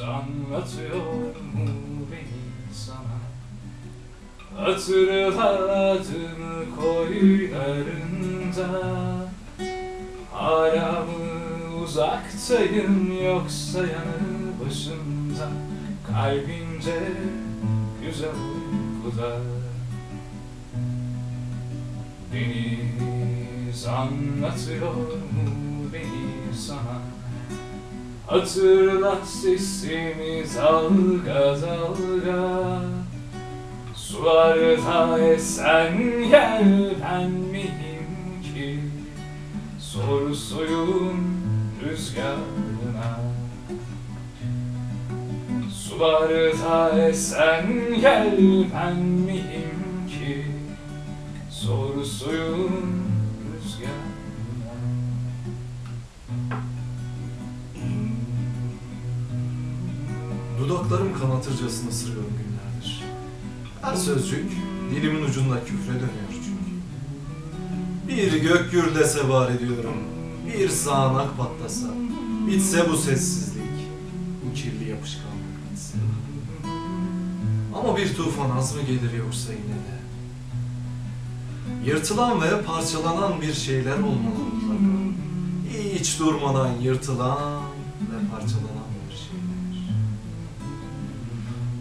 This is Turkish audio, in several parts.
Anlatıyor mu beni sana? Hatırladım koylarında Hala mı uzaktayım yoksa yanı başında? Kalbimde güzel uykuda. Deniz anlatıyor mu beni sana Hatırlat sesimi dalga dalga Sularda esen yer ben miyim ki Sor suyun rüzgarına Sularda esen yer ben miyim ki Sor suyun Dudaklarım kanatırcasına ısırıyorum günlerdir. Her sözcük dilimin ucunda küfre dönüyor çünkü. Bir gök gürlese var ediyorum, bir sağanak patlasa, bitse bu sessizlik, bu kirli yapışkanlık bitse. Ama bir tufan az mı gelir yoksa yine de? Yırtılan ve parçalanan bir şeyler olmalı mutlaka. Hiç durmadan yırtılan ve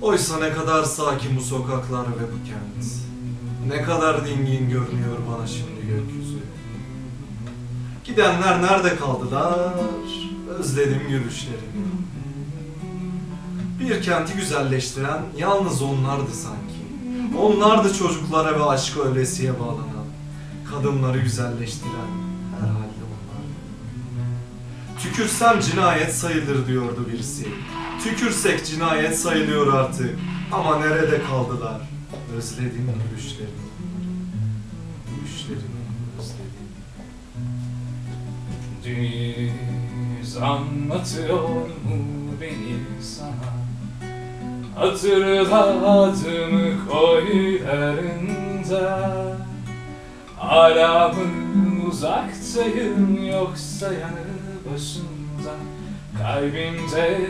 Oysa ne kadar sakin bu sokaklar ve bu kent. Ne kadar dingin görünüyor bana şimdi gökyüzü. Gidenler nerede kaldılar? Özledim yürüyüşlerini. Bir kenti güzelleştiren yalnız onlardı sanki. Onlardı çocuklara ve aşka ölesiye bağlanan. Kadınları güzelleştiren herhalde. Tükürsem cinayet sayılır diyordu birisi. Tükürsek cinayet sayılıyor artık. Ama nerede kaldılar? Özledim gülüşlerini. Gülüşlerini özledim. Deniz anlatıyor mu beni sana Hatırladım koylarında Hala mı uzaktayım yoksa yanı başında Kalbimde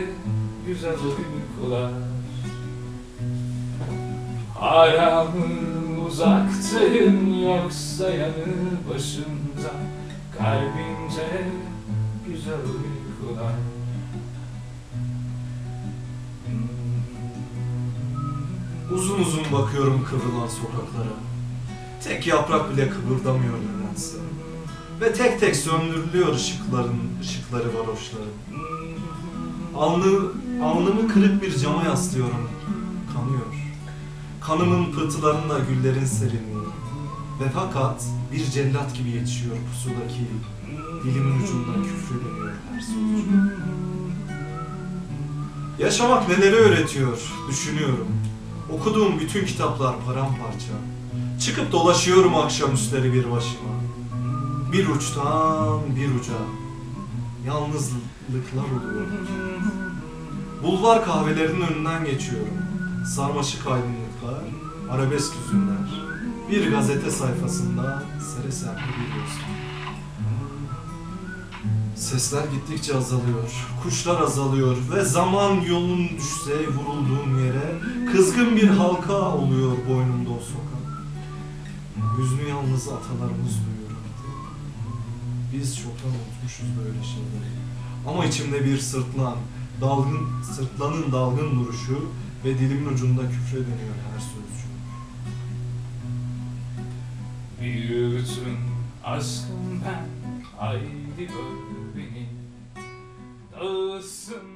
güzel uykular Hala mı uzaktayım yoksa yanı başında Kalbimde güzel uykular Uzun uzun bakıyorum kıvrılan sokaklara. Tek yaprak bile kıpırdamıyor nedense. Ve tek tek söndürülüyor ışıkların, ışıkları varoşların. Alnı, alnımı kırık bir cama yaslıyorum. Kanıyor. Kanımın pıhtılarında güllerin serinliği. Ve fakat bir cellat gibi yetişiyor pusudaki dilimin ucunda küfrü dönüyor her sözcük. Yaşamak neleri öğretiyor, düşünüyorum. Okuduğum bütün kitaplar paramparça. Çıkıp dolaşıyorum akşamüstleri bir başıma. Bir uçtan bir uca. Yalnızlıklar oluyor. Bulvar kahvelerinin önünden geçiyorum. Sarmaşık aydınlıklar, arabesk yüzünler. Bir gazete sayfasında sere serpli bir göz. Sesler gittikçe azalıyor, kuşlar azalıyor ve zaman yolun düşse vurulduğum yere kızgın bir halka oluyor boynumda o sokak. Hüznü yalnız atalarımız duyuyor. Biz çoktan unutmuşuz böyle şeyleri. Ama içimde bir sırtlan, dalgın, sırtlanın dalgın duruşu ve dilimin ucunda küfre dönüyor her sözcük. Biliyorsun aşkım ben, haydi öp beni, dağılsın